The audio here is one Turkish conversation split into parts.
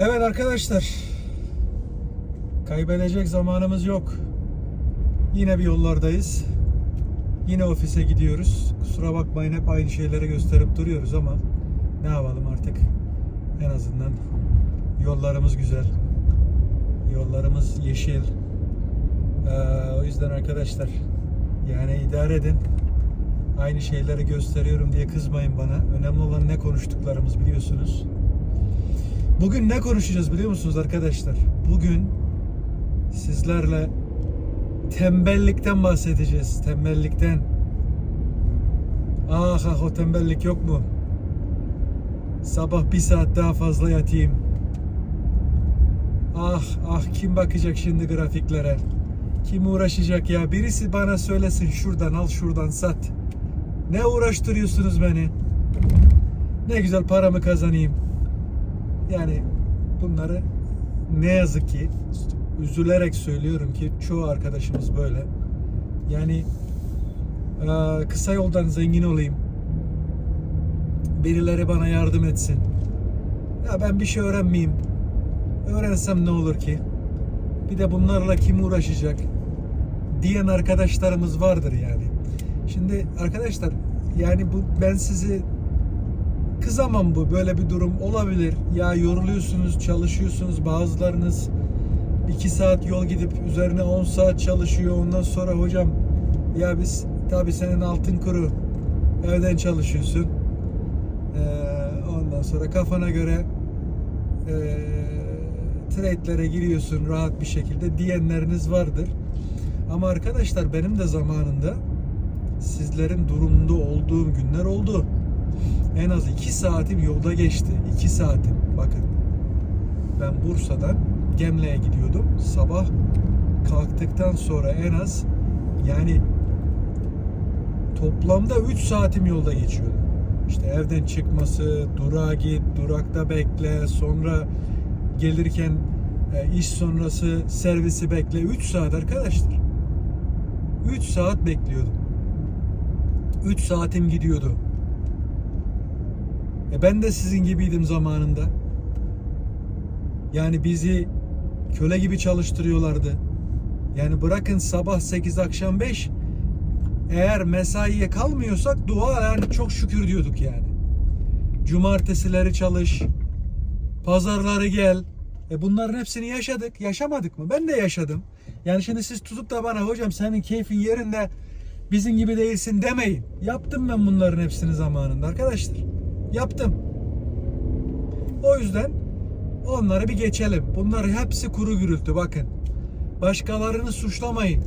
Evet arkadaşlar. Kaybedecek zamanımız yok. Yine bir yollardayız. Yine ofise gidiyoruz. Kusura bakmayın hep aynı şeyleri gösterip duruyoruz ama ne yapalım artık. En azından yollarımız güzel. Yollarımız yeşil. Ee, o yüzden arkadaşlar yani idare edin. Aynı şeyleri gösteriyorum diye kızmayın bana. Önemli olan ne konuştuklarımız biliyorsunuz. Bugün ne konuşacağız biliyor musunuz arkadaşlar? Bugün sizlerle tembellikten bahsedeceğiz. Tembellikten. Ah ah o tembellik yok mu? Sabah bir saat daha fazla yatayım. Ah ah kim bakacak şimdi grafiklere? Kim uğraşacak ya? Birisi bana söylesin şuradan al şuradan sat. Ne uğraştırıyorsunuz beni? Ne güzel paramı kazanayım. Yani bunları ne yazık ki üzülerek söylüyorum ki çoğu arkadaşımız böyle. Yani eee, kısa yoldan zengin olayım. Birileri bana yardım etsin. Ya ben bir şey öğrenmeyeyim. Öğrensem ne olur ki? Bir de bunlarla kim uğraşacak? Diyen arkadaşlarımız vardır yani. Şimdi arkadaşlar yani bu ben sizi kızamam bu böyle bir durum olabilir. Ya yoruluyorsunuz, çalışıyorsunuz bazılarınız 2 saat yol gidip üzerine 10 saat çalışıyor. Ondan sonra hocam ya biz tabi senin altın kuru evden çalışıyorsun. Ee, ondan sonra kafana göre e, trade'lere giriyorsun rahat bir şekilde diyenleriniz vardır. Ama arkadaşlar benim de zamanında sizlerin durumunda olduğum günler oldu. En az 2 saatim yolda geçti. 2 saatim. Bakın. Ben Bursa'dan Gemle'ye gidiyordum. Sabah kalktıktan sonra en az yani toplamda 3 saatim yolda geçiyordu. İşte evden çıkması, durağa git, durakta bekle, sonra gelirken e, iş sonrası servisi bekle. 3 saat arkadaşlar. 3 saat bekliyordum. 3 saatim gidiyordu. E ben de sizin gibiydim zamanında. Yani bizi köle gibi çalıştırıyorlardı. Yani bırakın sabah 8 akşam 5 eğer mesaiye kalmıyorsak dua yani çok şükür diyorduk yani. Cumartesileri çalış. Pazarları gel. E bunların hepsini yaşadık. Yaşamadık mı? Ben de yaşadım. Yani şimdi siz tutup da bana hocam senin keyfin yerinde bizim gibi değilsin demeyin. Yaptım ben bunların hepsini zamanında arkadaşlar. Yaptım. O yüzden onları bir geçelim. Bunlar hepsi kuru gürültü bakın. Başkalarını suçlamayın.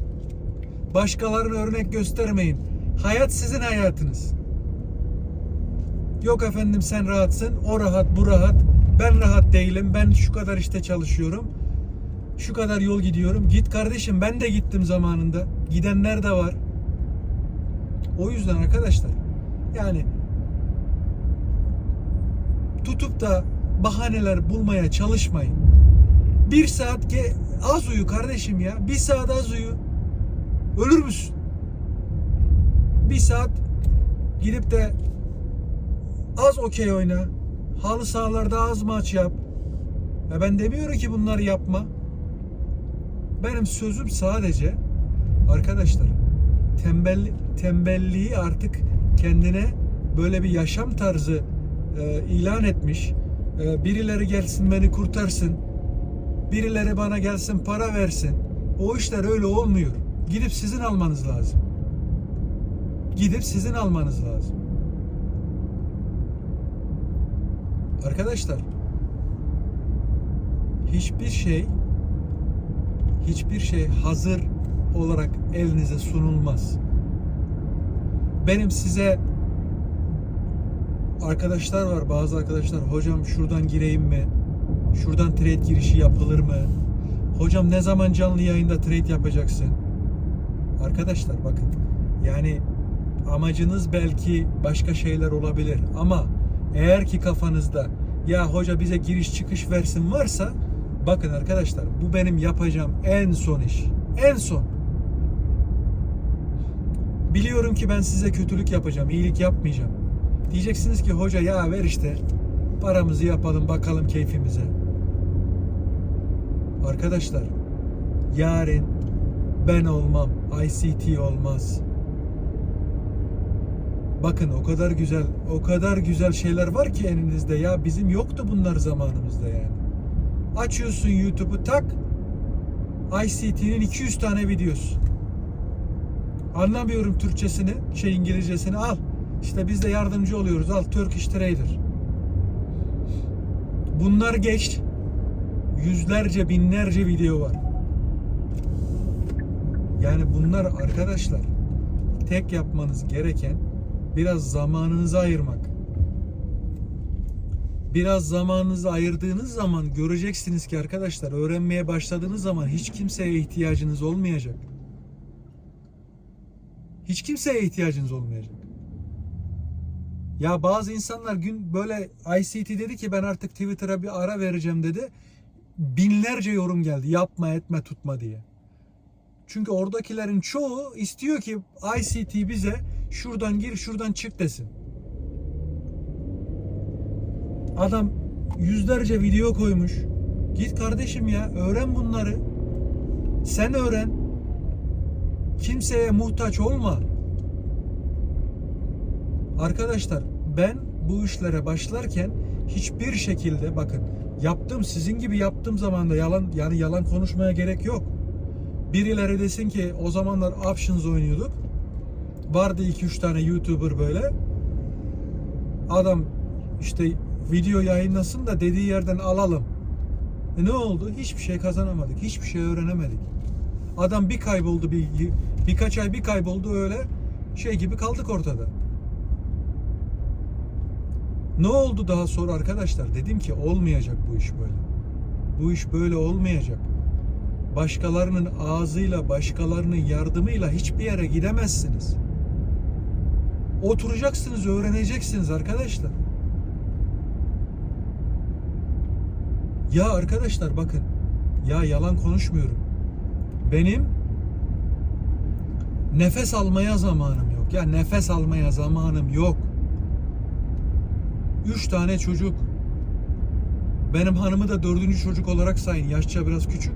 Başkalarına örnek göstermeyin. Hayat sizin hayatınız. Yok efendim sen rahatsın, o rahat, bu rahat. Ben rahat değilim. Ben şu kadar işte çalışıyorum. Şu kadar yol gidiyorum. Git kardeşim ben de gittim zamanında. Gidenler de var. O yüzden arkadaşlar yani tutup da bahaneler bulmaya çalışmayın. Bir saat ge az uyu kardeşim ya. Bir saat az uyu. Ölür müsün? Bir saat gidip de az okey oyna. Halı sahalarda az maç yap. Ya ben demiyorum ki bunları yapma. Benim sözüm sadece arkadaşlar tembel tembelliği artık kendine böyle bir yaşam tarzı e, ilan etmiş. E, birileri gelsin beni kurtarsın. Birileri bana gelsin para versin. O işler öyle olmuyor. Gidip sizin almanız lazım. Gidip sizin almanız lazım. Arkadaşlar hiçbir şey hiçbir şey hazır olarak elinize sunulmaz. Benim size arkadaşlar var bazı arkadaşlar hocam şuradan gireyim mi? Şuradan trade girişi yapılır mı? Hocam ne zaman canlı yayında trade yapacaksın? Arkadaşlar bakın yani amacınız belki başka şeyler olabilir ama eğer ki kafanızda ya hoca bize giriş çıkış versin varsa bakın arkadaşlar bu benim yapacağım en son iş. En son. Biliyorum ki ben size kötülük yapacağım, iyilik yapmayacağım. Diyeceksiniz ki hoca ya ver işte paramızı yapalım bakalım keyfimize. Arkadaşlar yarın ben olmam. ICT olmaz. Bakın o kadar güzel, o kadar güzel şeyler var ki elinizde ya. Bizim yoktu bunlar zamanımızda yani. Açıyorsun YouTube'u tak. ICT'nin 200 tane videosu. Anlamıyorum Türkçesini, şey İngilizcesini al. İşte biz de yardımcı oluyoruz. Al Turkish Trader. Bunlar geç. Yüzlerce, binlerce video var. Yani bunlar arkadaşlar tek yapmanız gereken biraz zamanınızı ayırmak. Biraz zamanınızı ayırdığınız zaman göreceksiniz ki arkadaşlar öğrenmeye başladığınız zaman hiç kimseye ihtiyacınız olmayacak. Hiç kimseye ihtiyacınız olmayacak. Ya bazı insanlar gün böyle ICT dedi ki ben artık Twitter'a bir ara vereceğim dedi. Binlerce yorum geldi. Yapma etme tutma diye. Çünkü oradakilerin çoğu istiyor ki ICT bize şuradan gir şuradan çık desin. Adam yüzlerce video koymuş. Git kardeşim ya öğren bunları. Sen öğren. Kimseye muhtaç olma. Arkadaşlar ben bu işlere başlarken hiçbir şekilde bakın yaptım sizin gibi yaptığım zaman da yalan yani yalan konuşmaya gerek yok. Birileri desin ki o zamanlar options oynuyorduk. Vardı 2-3 tane YouTuber böyle. Adam işte video yayınlasın da dediği yerden alalım. E ne oldu? Hiçbir şey kazanamadık. Hiçbir şey öğrenemedik. Adam bir kayboldu bir birkaç ay bir kayboldu öyle şey gibi kaldık ortada. Ne oldu daha sonra arkadaşlar? Dedim ki olmayacak bu iş böyle. Bu iş böyle olmayacak. Başkalarının ağzıyla, başkalarının yardımıyla hiçbir yere gidemezsiniz. Oturacaksınız, öğreneceksiniz arkadaşlar. Ya arkadaşlar bakın. Ya yalan konuşmuyorum. Benim nefes almaya zamanım yok. Ya nefes almaya zamanım yok. Üç tane çocuk. Benim hanımı da dördüncü çocuk olarak sayın. Yaşça biraz küçük.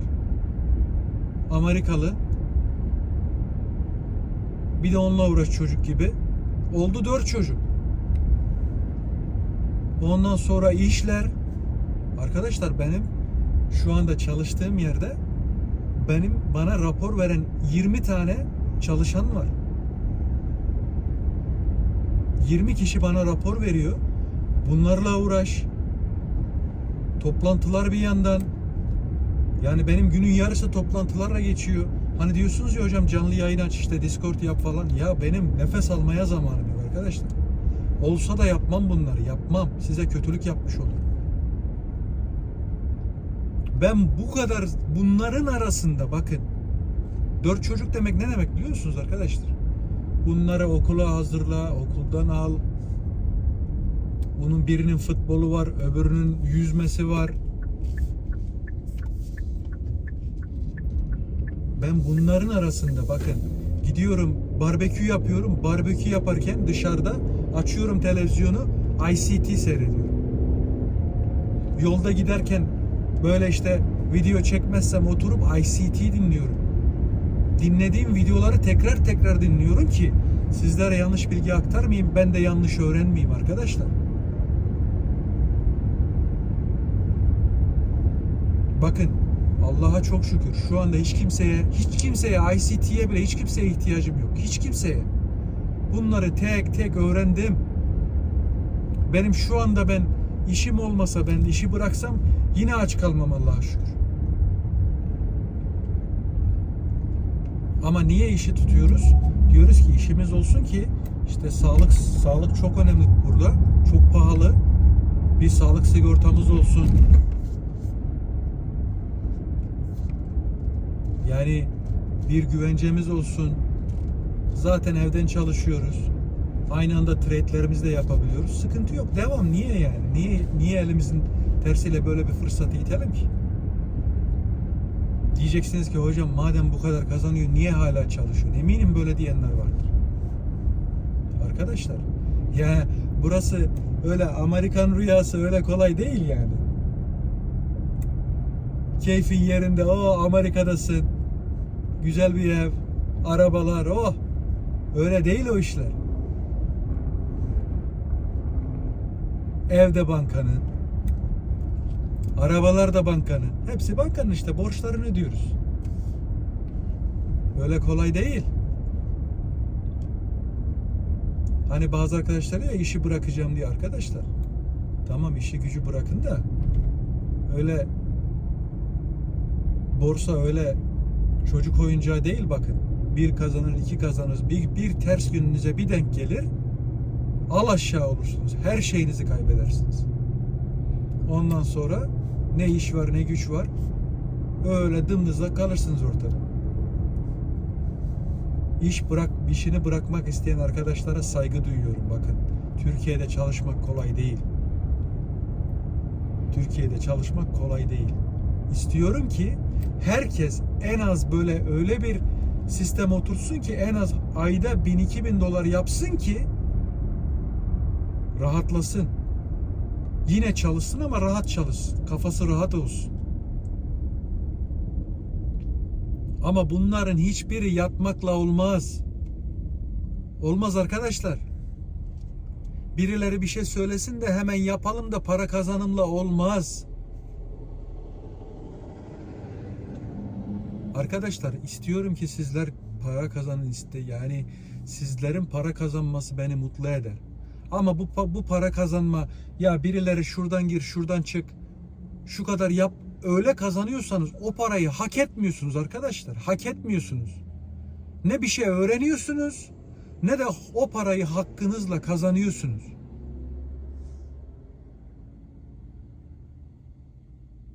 Amerikalı. Bir de onunla uğraş çocuk gibi. Oldu dört çocuk. Ondan sonra işler. Arkadaşlar benim şu anda çalıştığım yerde benim bana rapor veren 20 tane çalışan var. 20 kişi bana rapor veriyor. Bunlarla uğraş. Toplantılar bir yandan. Yani benim günün yarısı toplantılarla geçiyor. Hani diyorsunuz ya hocam canlı yayın aç işte Discord yap falan. Ya benim nefes almaya zamanım yok arkadaşlar. Olsa da yapmam bunları. Yapmam. Size kötülük yapmış olurum. Ben bu kadar bunların arasında bakın. Dört çocuk demek ne demek biliyorsunuz arkadaşlar? Bunları okula hazırla, okuldan al. Bunun birinin futbolu var, öbürünün yüzmesi var. Ben bunların arasında bakın gidiyorum barbekü yapıyorum. Barbekü yaparken dışarıda açıyorum televizyonu ICT seyrediyorum. Yolda giderken böyle işte video çekmezsem oturup ICT dinliyorum. Dinlediğim videoları tekrar tekrar dinliyorum ki sizlere yanlış bilgi aktarmayayım, ben de yanlış öğrenmeyeyim arkadaşlar. Bakın Allah'a çok şükür şu anda hiç kimseye, hiç kimseye ICT'ye bile hiç kimseye ihtiyacım yok. Hiç kimseye. Bunları tek tek öğrendim. Benim şu anda ben işim olmasa ben işi bıraksam yine aç kalmam Allah'a şükür. Ama niye işi tutuyoruz? Diyoruz ki işimiz olsun ki işte sağlık sağlık çok önemli burada. Çok pahalı. Bir sağlık sigortamız olsun. Yani bir güvencemiz olsun. Zaten evden çalışıyoruz. Aynı anda trade'lerimizi de yapabiliyoruz. Sıkıntı yok. Devam. Niye yani? Niye niye elimizin tersiyle böyle bir fırsatı itelim ki? Diyeceksiniz ki hocam madem bu kadar kazanıyor niye hala çalışıyor? Eminim böyle diyenler vardır. Arkadaşlar ya burası öyle Amerikan rüyası öyle kolay değil yani. Keyfin yerinde. O Amerika'dasın. Güzel bir ev. Arabalar. Oh. Öyle değil o işler. Evde bankanın. Arabalar da bankanın. Hepsi bankanın işte. Borçlarını ödüyoruz. Öyle kolay değil. Hani bazı arkadaşlar ya işi bırakacağım diye arkadaşlar. Tamam işi gücü bırakın da öyle borsa öyle çocuk oyuncağı değil bakın. Bir kazanır, iki kazanır. Bir, bir ters gününüze bir denk gelir. Al aşağı olursunuz. Her şeyinizi kaybedersiniz. Ondan sonra ne iş var ne güç var. Öyle dımdızla kalırsınız ortada. İş bırak, işini bırakmak isteyen arkadaşlara saygı duyuyorum bakın. Türkiye'de çalışmak kolay değil. Türkiye'de çalışmak kolay değil. İstiyorum ki herkes en az böyle öyle bir sistem otursun ki en az ayda 1000-2000 dolar yapsın ki rahatlasın. Yine çalışsın ama rahat çalışsın. Kafası rahat olsun. Ama bunların hiçbiri yatmakla olmaz. Olmaz arkadaşlar. Birileri bir şey söylesin de hemen yapalım da para kazanımla olmaz. Arkadaşlar istiyorum ki sizler para kazanın iste yani sizlerin para kazanması beni mutlu eder. Ama bu bu para kazanma ya birileri şuradan gir şuradan çık şu kadar yap öyle kazanıyorsanız o parayı hak etmiyorsunuz arkadaşlar. Hak etmiyorsunuz. Ne bir şey öğreniyorsunuz ne de o parayı hakkınızla kazanıyorsunuz.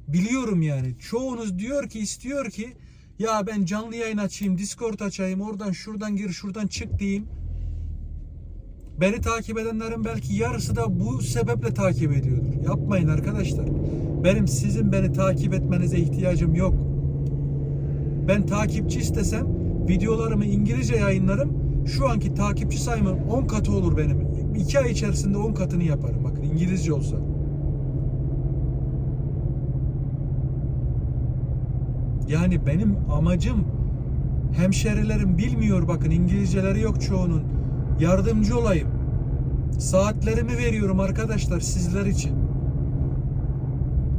Biliyorum yani. Çoğunuz diyor ki istiyor ki ya ben canlı yayın açayım, Discord açayım, oradan şuradan gir, şuradan çık diyeyim. Beni takip edenlerin belki yarısı da bu sebeple takip ediyordur. Yapmayın arkadaşlar. Benim sizin beni takip etmenize ihtiyacım yok. Ben takipçi istesem videolarımı İngilizce yayınlarım. Şu anki takipçi sayımın 10 katı olur benim. 2 ay içerisinde 10 katını yaparım. Bakın İngilizce olsa. Yani benim amacım hemşerilerim bilmiyor bakın İngilizceleri yok çoğunun. Yardımcı olayım. Saatlerimi veriyorum arkadaşlar sizler için.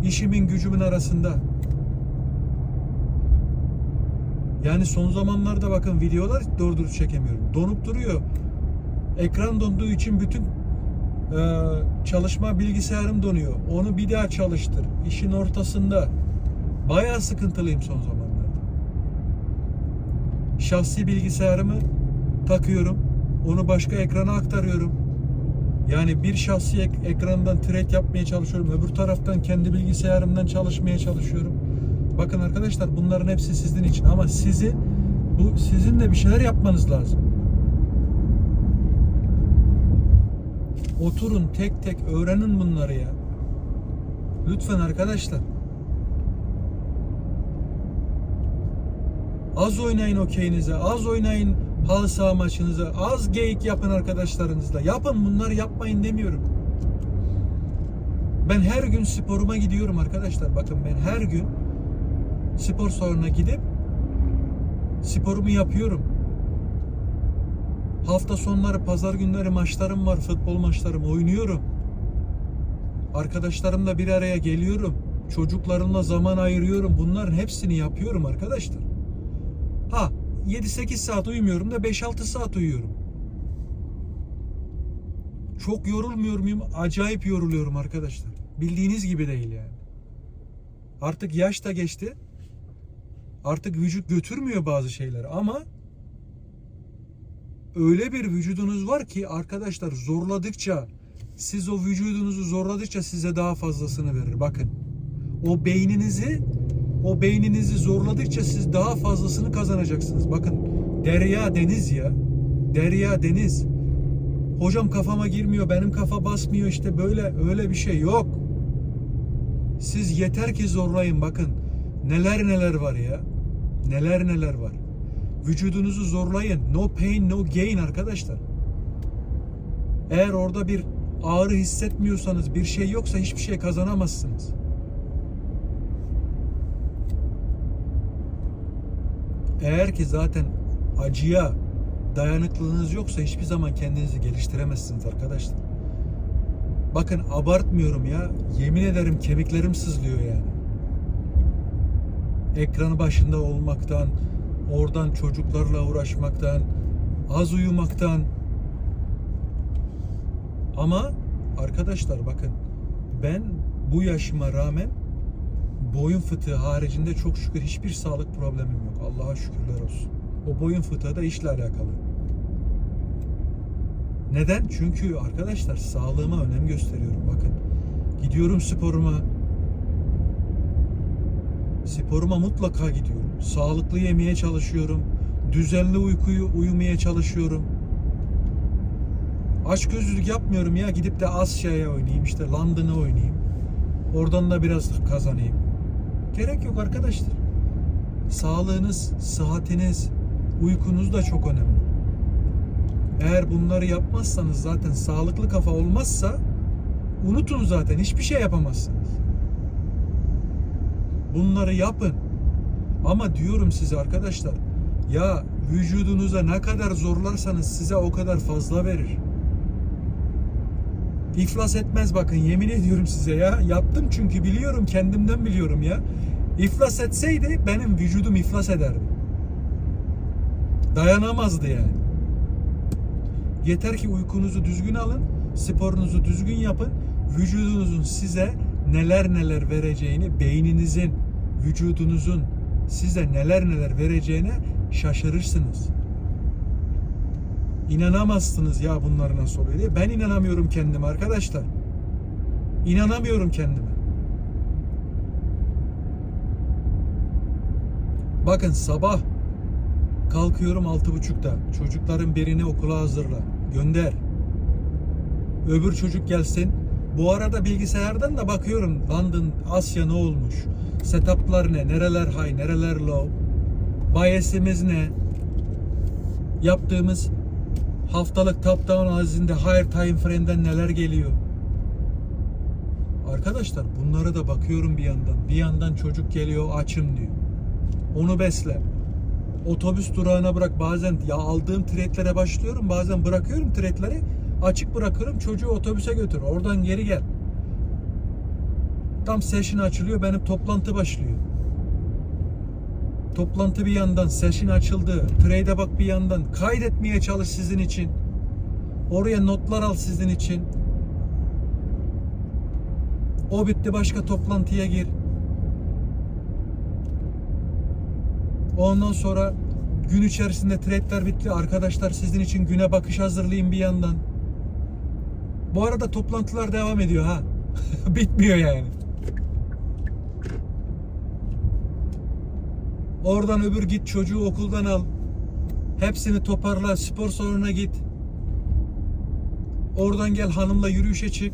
İşimin gücümün arasında. Yani son zamanlarda bakın videolar doğru dürüst çekemiyorum. Donup duruyor. Ekran donduğu için bütün e, çalışma bilgisayarım donuyor. Onu bir daha çalıştır. İşin ortasında. Bayağı sıkıntılıyım son zamanlarda. Şahsi bilgisayarımı takıyorum. Onu başka ekrana aktarıyorum. Yani bir şahsi ek- ekrandan trade yapmaya çalışıyorum. Öbür taraftan kendi bilgisayarımdan çalışmaya çalışıyorum. Bakın arkadaşlar bunların hepsi sizin için ama sizi bu sizin de bir şeyler yapmanız lazım. Oturun tek tek öğrenin bunları ya. Lütfen arkadaşlar. Az oynayın okeyinize, az oynayın halı saha maçınıza, az geyik yapın arkadaşlarınızla. Yapın bunları yapmayın demiyorum. Ben her gün sporuma gidiyorum arkadaşlar. Bakın ben her gün spor salonuna gidip sporumu yapıyorum. Hafta sonları, pazar günleri maçlarım var, futbol maçlarım oynuyorum. Arkadaşlarımla bir araya geliyorum. Çocuklarımla zaman ayırıyorum. Bunların hepsini yapıyorum arkadaşlar. Ha 7-8 saat uyumuyorum da 5-6 saat uyuyorum. Çok yorulmuyor muyum? Acayip yoruluyorum arkadaşlar. Bildiğiniz gibi değil yani. Artık yaş da geçti. Artık vücut götürmüyor bazı şeyler ama öyle bir vücudunuz var ki arkadaşlar zorladıkça siz o vücudunuzu zorladıkça size daha fazlasını verir. Bakın. O beyninizi o beyninizi zorladıkça siz daha fazlasını kazanacaksınız. Bakın derya deniz ya. Derya deniz. Hocam kafama girmiyor, benim kafa basmıyor işte böyle öyle bir şey yok. Siz yeter ki zorlayın bakın. Neler neler var ya. Neler neler var. Vücudunuzu zorlayın. No pain no gain arkadaşlar. Eğer orada bir ağrı hissetmiyorsanız, bir şey yoksa hiçbir şey kazanamazsınız. Eğer ki zaten acıya dayanıklılığınız yoksa hiçbir zaman kendinizi geliştiremezsiniz arkadaşlar. Bakın abartmıyorum ya. Yemin ederim kemiklerim sızlıyor yani. Ekranı başında olmaktan, oradan çocuklarla uğraşmaktan, az uyumaktan. Ama arkadaşlar bakın ben bu yaşıma rağmen boyun fıtığı haricinde çok şükür hiçbir sağlık problemim yok. Allah'a şükürler olsun. O boyun fıtığı da işle alakalı. Neden? Çünkü arkadaşlar sağlığıma önem gösteriyorum. Bakın gidiyorum sporuma. Sporuma mutlaka gidiyorum. Sağlıklı yemeye çalışıyorum. Düzenli uykuyu uyumaya çalışıyorum. Açgözlülük yapmıyorum ya. Gidip de Asya'ya oynayayım. işte London'a oynayayım. Oradan da biraz kazanayım. Gerek yok arkadaşlar. Sağlığınız, sıhhatiniz, uykunuz da çok önemli. Eğer bunları yapmazsanız zaten sağlıklı kafa olmazsa unutun zaten hiçbir şey yapamazsınız. Bunları yapın. Ama diyorum size arkadaşlar ya vücudunuza ne kadar zorlarsanız size o kadar fazla verir. İflas etmez bakın yemin ediyorum size ya. Yaptım çünkü biliyorum kendimden biliyorum ya. İflas etseydi benim vücudum iflas ederdi. Dayanamazdı yani. Yeter ki uykunuzu düzgün alın, sporunuzu düzgün yapın. Vücudunuzun size neler neler vereceğini, beyninizin, vücudunuzun size neler neler vereceğine şaşırırsınız. İnanamazsınız ya bunlar nasıl oluyor diye. Ben inanamıyorum kendime arkadaşlar. İnanamıyorum kendime. Bakın sabah kalkıyorum altı buçukta. Çocukların birini okula hazırla. Gönder. Öbür çocuk gelsin. Bu arada bilgisayardan da bakıyorum London, Asya ne olmuş? Setuplar ne? Nereler high, nereler low? Bias'imiz ne? Yaptığımız haftalık top down analizinde higher time frame'den neler geliyor? Arkadaşlar bunlara da bakıyorum bir yandan. Bir yandan çocuk geliyor açım diyor. Onu besle. Otobüs durağına bırak bazen ya aldığım tretlere başlıyorum bazen bırakıyorum tretleri açık bırakıyorum çocuğu otobüse götür oradan geri gel. Tam session açılıyor benim toplantı başlıyor. Toplantı bir yandan session açıldı. Trade'e bak bir yandan kaydetmeye çalış sizin için. Oraya notlar al sizin için. O bitti başka toplantıya gir. Ondan sonra gün içerisinde trade'ler bitti. Arkadaşlar sizin için güne bakış hazırlayayım bir yandan. Bu arada toplantılar devam ediyor ha. Bitmiyor yani. Oradan öbür git çocuğu okuldan al. Hepsini toparla spor salonuna git. Oradan gel hanımla yürüyüşe çık.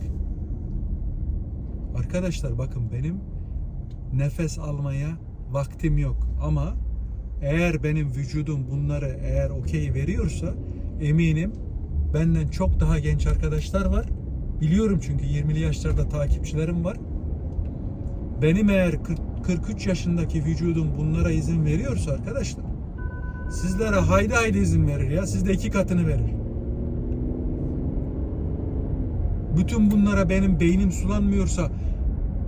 Arkadaşlar bakın benim nefes almaya vaktim yok ama eğer benim vücudum bunları eğer okey veriyorsa eminim benden çok daha genç arkadaşlar var. Biliyorum çünkü 20'li yaşlarda takipçilerim var. Benim eğer 40, 43 yaşındaki vücudum bunlara izin veriyorsa arkadaşlar sizlere haydi haydi izin verir ya. Sizde iki katını verir. Bütün bunlara benim beynim sulanmıyorsa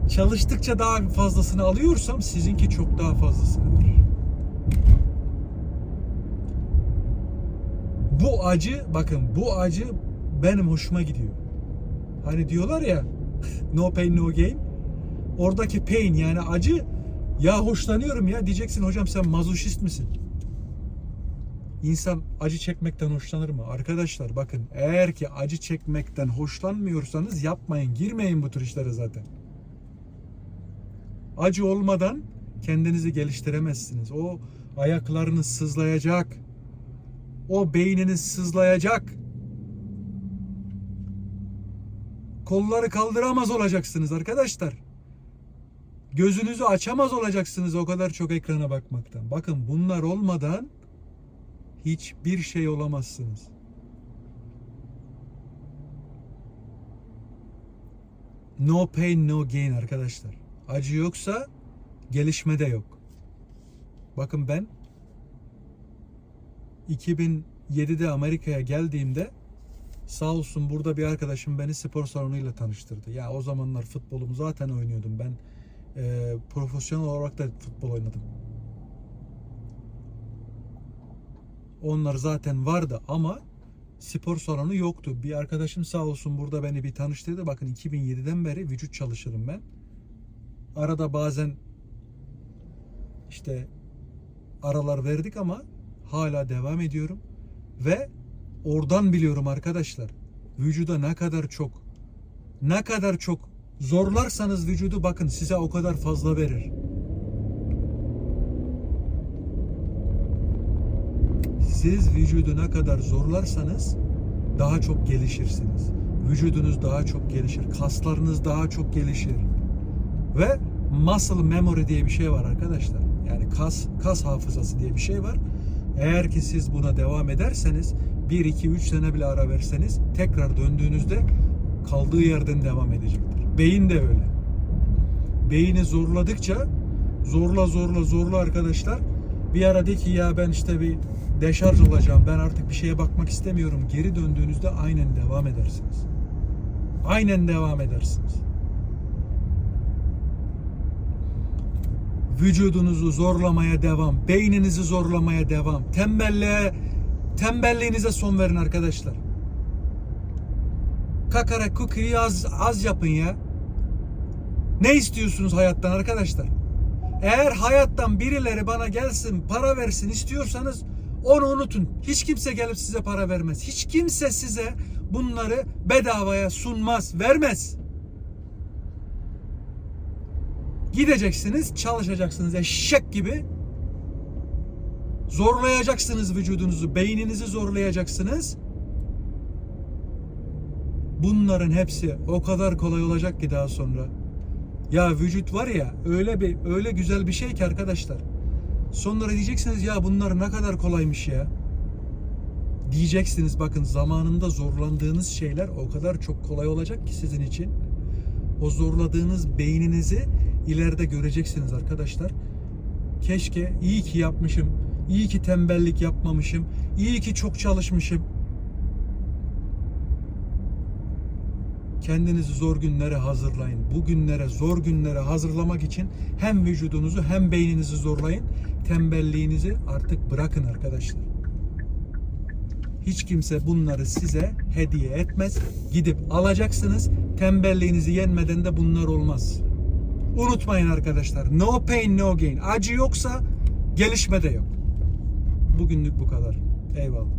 çalıştıkça daha fazlasını alıyorsam sizinki çok daha fazlasını verir. Bu acı bakın bu acı benim hoşuma gidiyor. Hani diyorlar ya no pain no gain. Oradaki pain yani acı ya hoşlanıyorum ya diyeceksin hocam sen mazoşist misin? İnsan acı çekmekten hoşlanır mı? Arkadaşlar bakın eğer ki acı çekmekten hoşlanmıyorsanız yapmayın. Girmeyin bu tür işlere zaten. Acı olmadan kendinizi geliştiremezsiniz. O ayaklarınız sızlayacak. O beyniniz sızlayacak. Kolları kaldıramaz olacaksınız arkadaşlar. Gözünüzü açamaz olacaksınız o kadar çok ekrana bakmaktan. Bakın bunlar olmadan hiçbir şey olamazsınız. No pain no gain arkadaşlar. Acı yoksa gelişme de yok. Bakın ben 2007'de Amerika'ya geldiğimde sağ olsun burada bir arkadaşım beni spor salonuyla tanıştırdı. Ya o zamanlar futbolumu zaten oynuyordum. Ben e, profesyonel olarak da futbol oynadım. Onlar zaten vardı ama spor salonu yoktu. Bir arkadaşım sağ olsun burada beni bir tanıştırdı. Bakın 2007'den beri vücut çalışırım ben. Arada bazen işte aralar verdik ama hala devam ediyorum. Ve oradan biliyorum arkadaşlar. Vücuda ne kadar çok ne kadar çok zorlarsanız vücudu bakın size o kadar fazla verir. Siz vücudu ne kadar zorlarsanız daha çok gelişirsiniz. Vücudunuz daha çok gelişir. Kaslarınız daha çok gelişir. Ve muscle memory diye bir şey var arkadaşlar. Yani kas kas hafızası diye bir şey var. Eğer ki siz buna devam ederseniz 1 2 3 sene bile ara verseniz tekrar döndüğünüzde kaldığı yerden devam edecektir. Beyin de öyle. Beyni zorladıkça zorla zorla zorla arkadaşlar bir ara de ki ya ben işte bir deşarj olacağım. Ben artık bir şeye bakmak istemiyorum. Geri döndüğünüzde aynen devam edersiniz. Aynen devam edersiniz. Vücudunuzu zorlamaya devam, beyninizi zorlamaya devam. Tembelliğe tembelliğinize son verin arkadaşlar. Kakara kukiyi az az yapın ya. Ne istiyorsunuz hayattan arkadaşlar? Eğer hayattan birileri bana gelsin, para versin istiyorsanız onu unutun. Hiç kimse gelip size para vermez. Hiç kimse size bunları bedavaya sunmaz, vermez. Gideceksiniz, çalışacaksınız eşek gibi. Zorlayacaksınız vücudunuzu, beyninizi zorlayacaksınız. Bunların hepsi o kadar kolay olacak ki daha sonra. Ya vücut var ya öyle bir öyle güzel bir şey ki arkadaşlar. Sonra diyeceksiniz ya bunlar ne kadar kolaymış ya. Diyeceksiniz bakın zamanında zorlandığınız şeyler o kadar çok kolay olacak ki sizin için. O zorladığınız beyninizi ileride göreceksiniz arkadaşlar. Keşke iyi ki yapmışım. iyi ki tembellik yapmamışım. iyi ki çok çalışmışım. Kendinizi zor günlere hazırlayın. Bu günlere, zor günlere hazırlamak için hem vücudunuzu hem beyninizi zorlayın. Tembelliğinizi artık bırakın arkadaşlar. Hiç kimse bunları size hediye etmez. Gidip alacaksınız. Tembelliğinizi yenmeden de bunlar olmaz. Unutmayın arkadaşlar. No pain no gain. Acı yoksa gelişme de yok. Bugünlük bu kadar. Eyvallah.